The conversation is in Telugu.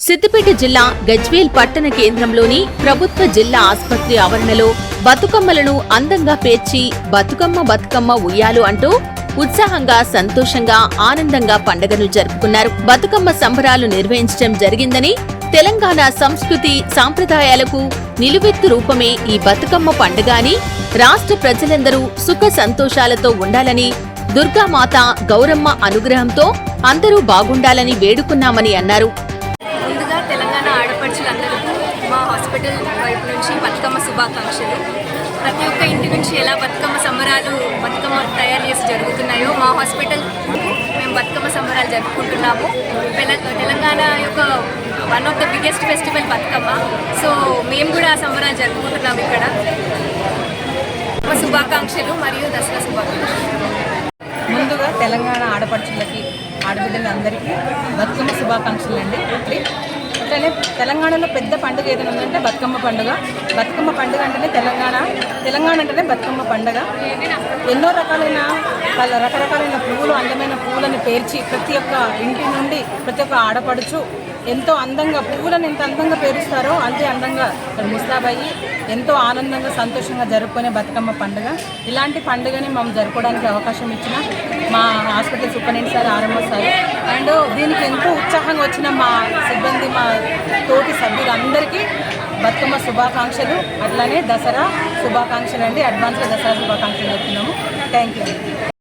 సిద్దిపేట జిల్లా గజ్వేల్ పట్టణ కేంద్రంలోని ప్రభుత్వ జిల్లా ఆసుపత్రి ఆవరణలో బతుకమ్మలను అందంగా పేర్చి బతుకమ్మ బతుకమ్మ ఉయ్యాలు అంటూ ఉత్సాహంగా సంతోషంగా ఆనందంగా పండుగను జరుపుకున్నారు. బతుకమ్మ సంబరాలు నిర్వహించడం జరిగిందని తెలంగాణ సంస్కృతి సాంప్రదాయాలకు నిలువెత్తు రూపమే ఈ బతుకమ్మ పండుగ అని రాష్ట్ర ప్రజలందరూ సుఖ సంతోషాలతో ఉండాలని దుర్గామాత గౌరమ్మ అనుగ్రహంతో అందరూ బాగుండాలని వేడుకున్నామని అన్నారు. ఆడపడుచులందరికీ మా హాస్పిటల్ వైపు నుంచి బతుకమ్మ శుభాకాంక్షలు. ప్రతి ఒక్క ఇంటి నుంచి ఎలా బతుకమ్మ సంబరాలు బతుకమ్మ తయారు చేసి జరుగుతున్నాయో మా హాస్పిటల్ మేము బతుకమ్మ సంబరాలు జరుపుకుంటున్నాము. తెల- తెలంగాణ యొక్క one of the biggest festival Bathukamma. So మేము కూడా ఆ సంబరాలు జరుపుకుంటున్నాము ఇక్కడ. శుభాకాంక్షలు మరియు దసరా శుభాకాంక్షలు. ముందుగా తెలంగాణ ఆడపడుచులకి ఆడబిడ్డలందరికీ బతుకమ్మ శుభాకాంక్షలు అండి అంటేనే తెలంగాణలో పెద్ద పండుగ ఏదైనా ఉందంటే బతుకమ్మ పండుగ. బతుకమ్మ పండుగ అంటేనే తెలంగాణ. తెలంగాణ అంటేనే బతుకమ్మ పండుగ. ఎన్నో రకాలైన వాళ్ళ రకరకాలైన పువ్వులు అందమైన పువ్వులను పేర్చి ప్రతి ఒక్క ఇంటి నుండి ప్రతి ఒక్క ఆడపడుచు ఎంతో అందంగా పువ్వులను ఎంత అందంగా పేరుస్తారో అంతే అందంగా ముస్తాబయ్యి ఎంతో ఆనందంగా సంతోషంగా జరుపుకునే బతుకమ్మ పండుగ. ఇలాంటి పండుగని మేము జరుపుకోవడానికి అవకాశం ఇచ్చిన మా hospital superintendent sir RMO sir. And దీనికి ఎంతో ఉత్సాహంగా వచ్చిన మా సిబ్బంది మా తోటి సభ్యులందరికీ బతుకమ్మ శుభాకాంక్షలు అట్లానే దసరా శుభాకాంక్షలు అండి. అడ్వాన్స్గా దసరా శుభాకాంక్షలు చెప్తున్నాము. Thank you